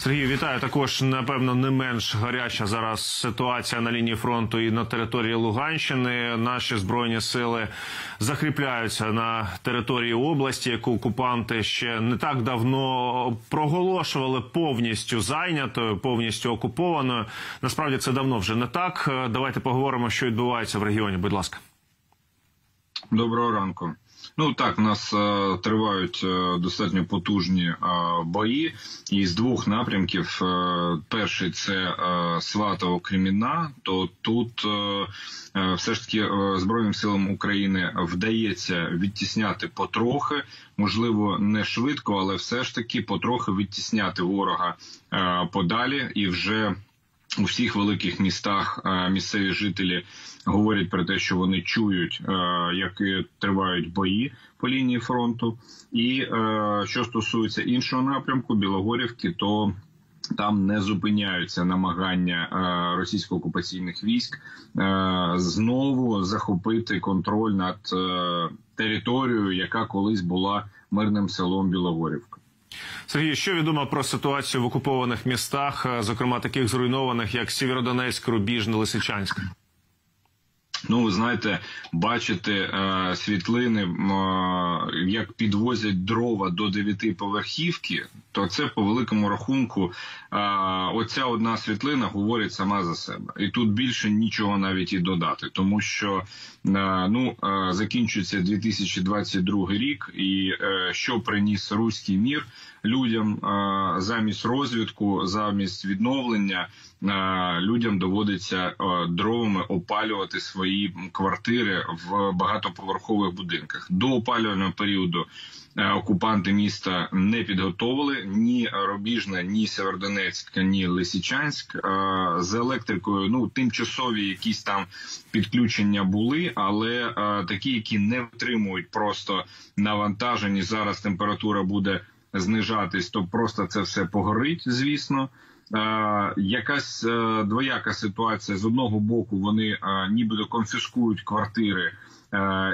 Сергій, вітаю. Також напевно не менш гаряча зараз ситуація на лінії фронту і на території Луганщини. Наші збройні сили закріпляються на території області, яку окупанти ще не так давно проголошували повністю зайнятою, повністю окупованою. Насправді це давно вже не так. Давайте поговоримо, що відбувається в регіоні. Будь ласка. Доброго ранку. Ну так, у нас е, тривають е, достатньо потужні е, бої, і з двох напрямків: е, перший це е, Сватово Креміна. То тут е, все ж таки е, збройним силам України вдається відтісняти потрохи, можливо, не швидко, але все ж таки потрохи відтісняти ворога е, подалі і вже. У всіх великих містах е, місцеві жителі говорять про те, що вони чують, е, як тривають бої по лінії фронту. І е, що стосується іншого напрямку Білогорівки, то там не зупиняються намагання російсько-окупаційних військ знову захопити контроль над територією, яка колись була мирним селом Білогорівка. Сергій, що відомо про ситуацію в окупованих містах, зокрема таких зруйнованих, як Сєвєродонецьк, Рубіжне, Лисичанськ? Ну, ви знаєте, бачити е, світлини, е, як підвозять дрова до дев'ятиповерхівки, то це по великому рахунку. Е, оця одна світлина говорить сама за себе, і тут більше нічого навіть і додати, тому що е, ну е, закінчується 2022 рік, і е, що приніс руський мір людям е, замість розвідку, замість відновлення. Людям доводиться дровами опалювати свої квартири в багатоповерхових будинках. До опалювального періоду окупанти міста не підготовили ні Робіжна, ні Северодонецька, ні Лисичанськ з електрикою. Ну тимчасові якісь там підключення були, але такі, які не втримують просто навантажені. Зараз температура буде знижатись, то просто це все погорить, звісно. Е, якась е, двояка ситуація з одного боку вони е, нібито конфіскують квартири,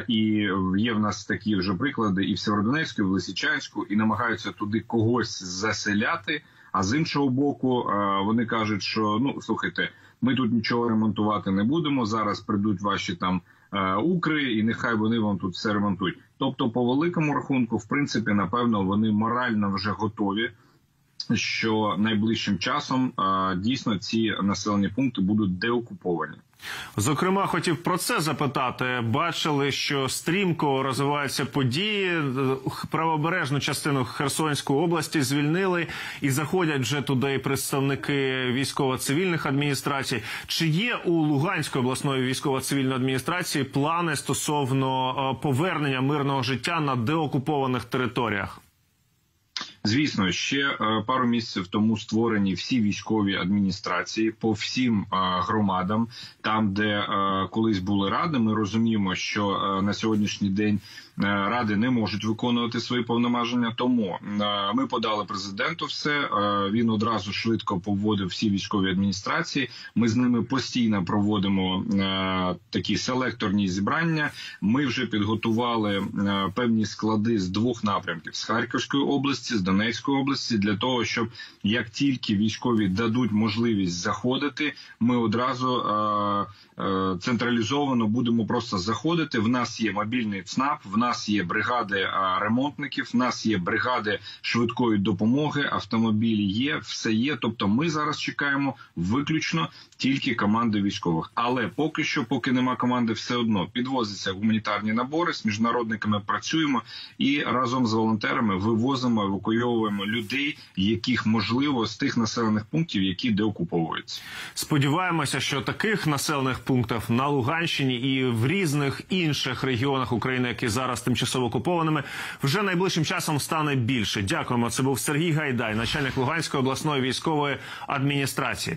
і є в нас такі вже приклади, і в Сєвєродонецьку, і в Лисичанську, і намагаються туди когось заселяти. А з іншого боку, вони кажуть, що ну слухайте, ми тут нічого ремонтувати не будемо. Зараз прийдуть ваші там укри, і нехай вони вам тут все ремонтують. Тобто, по великому рахунку, в принципі, напевно, вони морально вже готові що найближчим часом дійсно ці населені пункти будуть деокуповані. Зокрема, хотів про це запитати. Бачили, що стрімко розвиваються події. Правобережну частину Херсонської області звільнили і заходять вже туди представники військово-цивільних адміністрацій. Чи є у Луганської обласної військово-цивільної адміністрації плани стосовно повернення мирного життя на деокупованих територіях? Звісно, ще е, пару місяців тому створені всі військові адміністрації по всім е, громадам, там де е, колись були ради. Ми розуміємо, що на сьогоднішній день ради не можуть виконувати свої повноваження. Тому ми подали президенту. Все він одразу швидко поводив всі військові адміністрації. Ми з ними постійно проводимо такі селекторні зібрання. Ми вже підготували певні склади з двох напрямків з Харківської області з Донецької області для того, щоб як тільки військові дадуть можливість заходити, ми одразу е, е, централізовано будемо просто заходити. В нас є мобільний ЦНАП, в нас є бригади ремонтників, в нас є бригади швидкої допомоги, автомобілі є, все є. Тобто, ми зараз чекаємо виключно тільки команди військових. Але поки що, поки нема команди, все одно підвозяться гуманітарні набори з міжнародниками. Працюємо і разом з волонтерами вивозимо евакуйовуємо людей, яких можливо з тих населених пунктів, які деокуповуються. Сподіваємося, що таких населених пунктів на Луганщині і в різних інших регіонах України, які зараз тимчасово окупованими, вже найближчим часом стане більше. Дякуємо. Це був Сергій Гайдай, начальник Луганської обласної військової адміністрації.